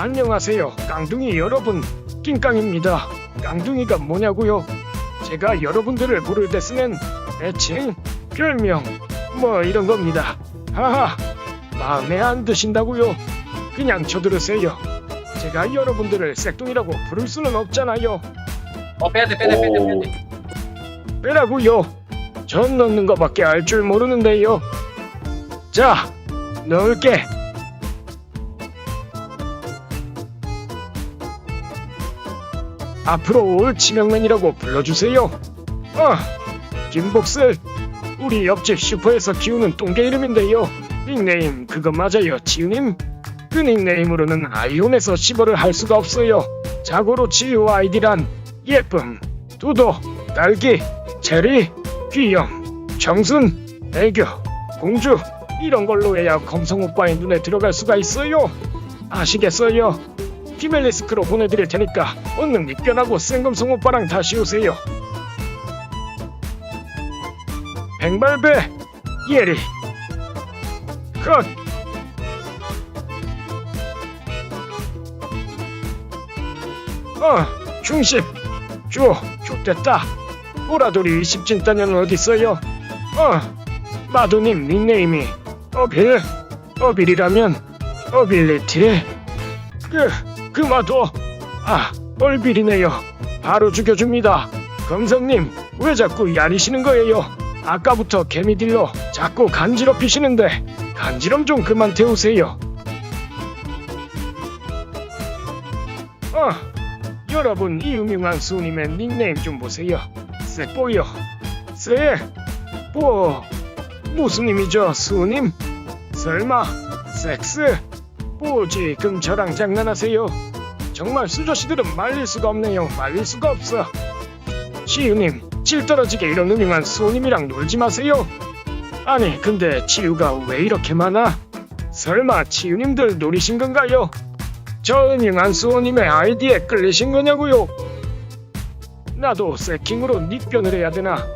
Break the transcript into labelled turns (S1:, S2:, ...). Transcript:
S1: 안녕하세요. 깡둥이 여러분. 낑깡입니다. 깡둥이가 뭐냐고요? 제가 여러분들을 부를 때 쓰는 애칭, 별명, 뭐 이런 겁니다. 하하, 마음에 안 드신다고요? 그냥 쳐들으세요. 제가 여러분들을 색둥이라고 부를 수는 없잖아요.
S2: 어 빼야 돼 빼야 돼 빼야 돼 빼야 돼
S1: 빼라고요. 전 넣는 거밖에 알 줄 모르는데요. 자, 넣을게. 앞으로 올 지명맨이라고 불러주세요. 어, 김복슬. 우리 옆집 슈퍼에서 키우는 똥개 이름인데요. 닉네임 그거 맞아요, 지우님? 그 닉네임으로는 아이온에서 시버를 할 수가 없어요. 자고로 지우 아이디란 예쁨, 두도, 딸기, 체리, 귀염, 청순, 애교, 공주 이런 걸로 해야 검성 오빠의 눈에 들어갈 수가 있어요. 아시겠어요? 히멜리스크로 보내드릴 테니까 얼른 입견하고 생검성 오빠랑 다시 오세요. 백발배 예리 컷 어, 중십 줘, 좋됐다. 보라돌이 20진 따녀는 어딨어요? 어, 마도님 닉네임이 어빌, 어빌이라면 어빌리티. 그, 그 마도. 아, 얼빌이네요. 바로 죽여줍니다. 검성님, 왜 자꾸 야리시는 거예요? 아까부터 개미딜로 자꾸 간지럽히시는데 간지럼 좀 그만 태우세요. 어, 여러분 이 음흉한 수님의 닉네임 좀 보세요. 쎄뽀요. 쎄. 뽀. 무슨 님이죠, 수님? 설마 섹스? 뭐 지 금 저랑 장난하세요? 정말 수저씨들은 말릴 수가 없네요. 말릴 수가 없어. 치유님, 질 떨어지게 이런 음흉한 수님이랑 놀지 마세요. 아니, 근데 치유가 왜 이렇게 많아? 설마 치유님들 노리신 건가요? 저 음흉한 수호님의 아이디에 끌리신 거냐고요? 나도 세킹으로 닉변을 해야 되나?